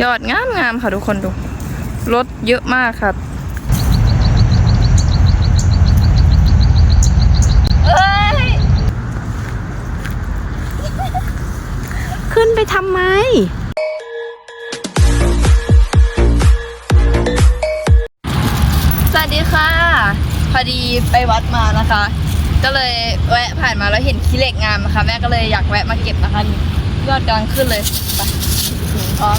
ยอดงามงามๆค่ะทุกคนดู รถเยอะมากค่ะเอ้ยขึ้นไปทำไม สวัสดีค่ะ พอดีไปวัดมานะคะ ก็เลยแวะผ่านมาแล้วเห็นขี้เหล็กงามนะคะ แม่ก็เลยอยากแวะมาเก็บนะคะนี่ยอดกำลังขึ้นเลย ไปพร้อม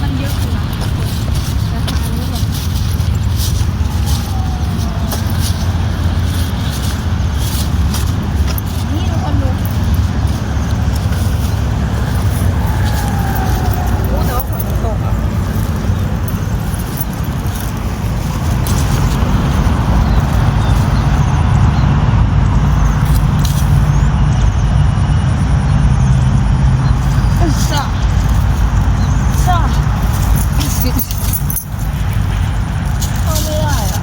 มันเยอะอยู่นะราคานี้หรอ นี่ทุกคนดู โอ้แต่ว่าฝนมันตกอะ ซ่าซ่าเข้าไม่ได้อะ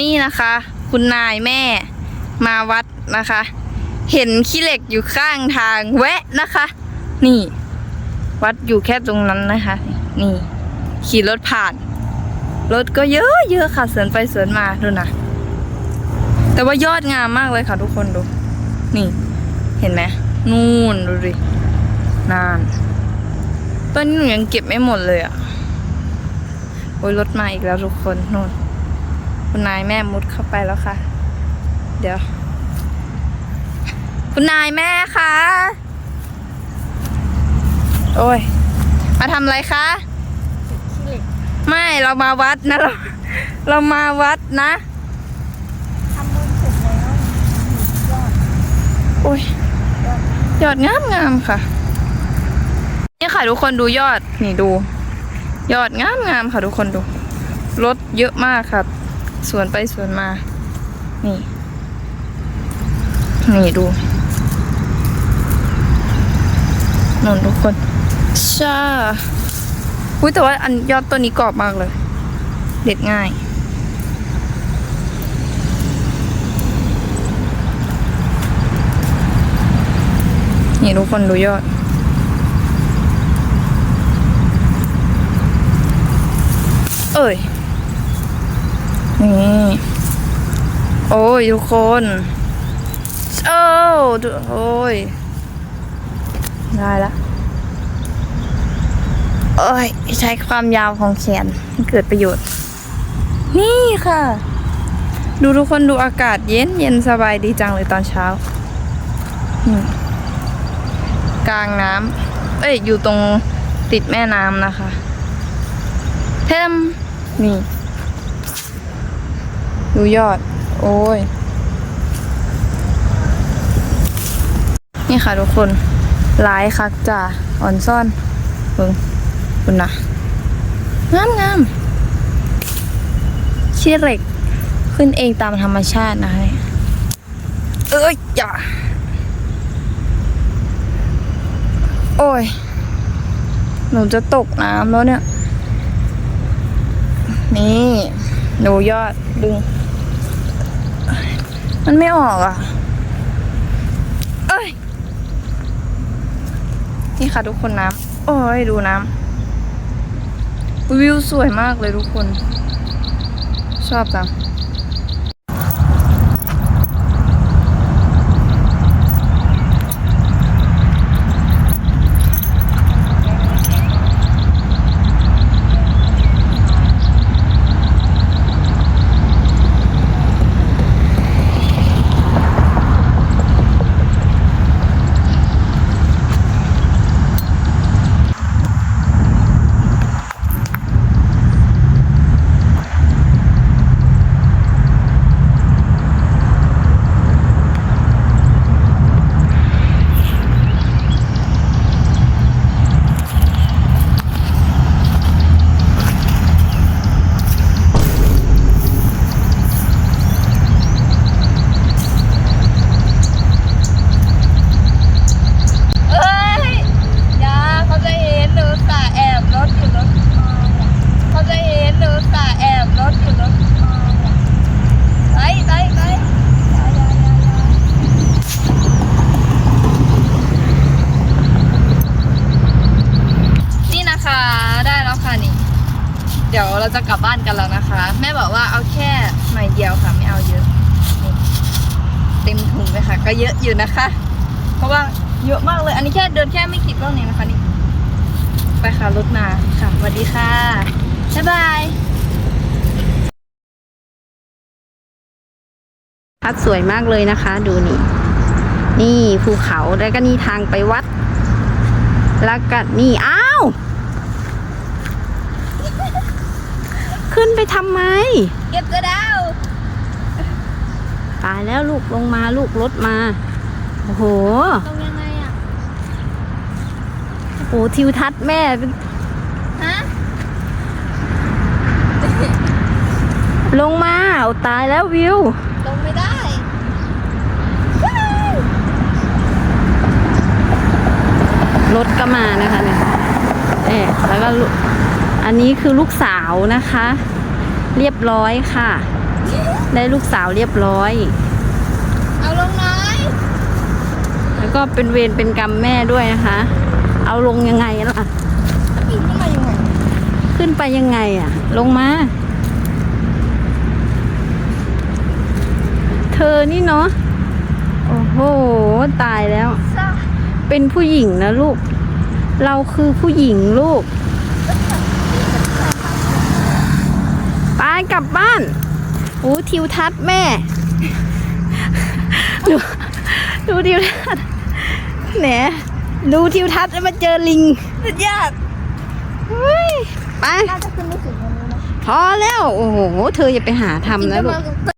นี่นะคะ คุณนายแม่มาวัดนะคะ เห็นขี้เหล็กอยู่ข้างทางแวะนะคะ นี่ วัดอยู่แค่ตรงนั้นนะคะ นี่ ขี่รถผ่าน รถก็เยอะเยอะค่ะสวนไปสวนมาดูนะแต่ว่ายอดงามมากเลยค่ะทุกคนดู นี่ เห็นไหมนู่นดูดินานต้นนี้หนูยังเก็บไม่หมดเลยอะ่ะโอ้ยรถมาอีกแล้วทุกคนนู่น คุณนายแม่มุดเข้าไปแล้วค่ะ เดี๋ยว คุณนายแม่คะโอ้ย มาทำอะไรคะไม่เรามาวัดนะเราเรามาวัดนะทำบุญเสร็จแล้วยอดโอ้ยยอดงามงามค่ะนี่ค่ะทุกคนดูยอดนี่ดู ยอดงามงามค่ะทุกคนดูรถเยอะมากค่ะ สวนไปสวนมา นี่ นี่ดูนนทุกคนช่าอุ้ยแต่ว่าอันยอดต้นนี้กรอบมากเลย เด็ดง่าย นี่ทุกคนดูยอดเอ้ย นี่โอ้ยทุกคนโอ้ดูโอ้ยได้ละโอ้ยใช้ความยาวของแขนเกิดประโยชน์ นี่ค่ะ ดูทุกคนดูอากาศเย็นเย็นสบายดีจังเลยตอนเช้ากลางน้ำเอ้ยอยู่ตรงติดแม่น้ำนะคะเทมนี่ ดูยอด โอ้ย นี่ค่ะทุกคนหลายคักจ่าอ่อนซ่อนเบิ่งคุณนะงามงามชี้เหล็กขึ้นเองตามธรรมชาตินะคะเอ้ยอย่าโอ้ย หนูจะตกน้ำแล้วเนี่ย นี่ดูยอดดึง มันไม่ออกอะ เอ้ย นี่ค่ะทุกคนน้ำ โอ้ยดูน้ำ วิวสวยมากเลยทุกคน ชอบจัง เราจะกลับบ้านกันแล้วนะคะ แม่บอกว่าเอาแค่หน่อยเดียวค่ะไม่เอาเยอะนี่เต็มถุงเลยค่ะ ก็เยอะอยู่นะคะ เพราะว่าเยอะมากเลย อันนี้แค่เดินแค่ไม่กี่รอบเองนะคะนี่ไปค่ะรถมาค่ะสวัสดีค่ะบ๊ายบายพัดสวยมากเลยนะคะ ดูนี่ นี่ภูเขาแล้วก็นี่ทางไปวัด แล้วก็นี่อ้าว ขึ้นไปทำไม เก็บกระดาวตายแล้วลูกลงมาลูกรถมา โอ้โหตรงยังไงอะโอ้โหทิวทัศน์แม่เป็นฮะลงมาเอาตายแล้ววิว ลงไม่ได้รถก็มานะคะเนี่ยเอ๊ะแล้วก็ลูก อันนี้คือลูกสาวนะคะ เรียบร้อยค่ะ ได้ลูกสาวเรียบร้อย เอาลงน้อยแล้วก็เป็นเวรเป็นกรรมแม่ด้วยนะคะ เอาลงยังไงล่ะ ปีนขึ้นมายังไงขึ้นไปยังไงอะ ลงมา เธอนี่เนาะโอ้โห ตายแล้วซ่าเป็นผู้หญิงนะลูก เราคือผู้หญิงลูก ไปกลับบ้านโอ้ทิวทัศน์แม่ ดู ดูทิวทัศน์แหนดูทิวทัศน์แล้วมาเจอลิงสุดยอดเฮ้ยไปน่าจะขึ้นไม่ถึงวันนี้นะพอแล้ว โอ้โห เธออย่าไปหาทำนะลูกต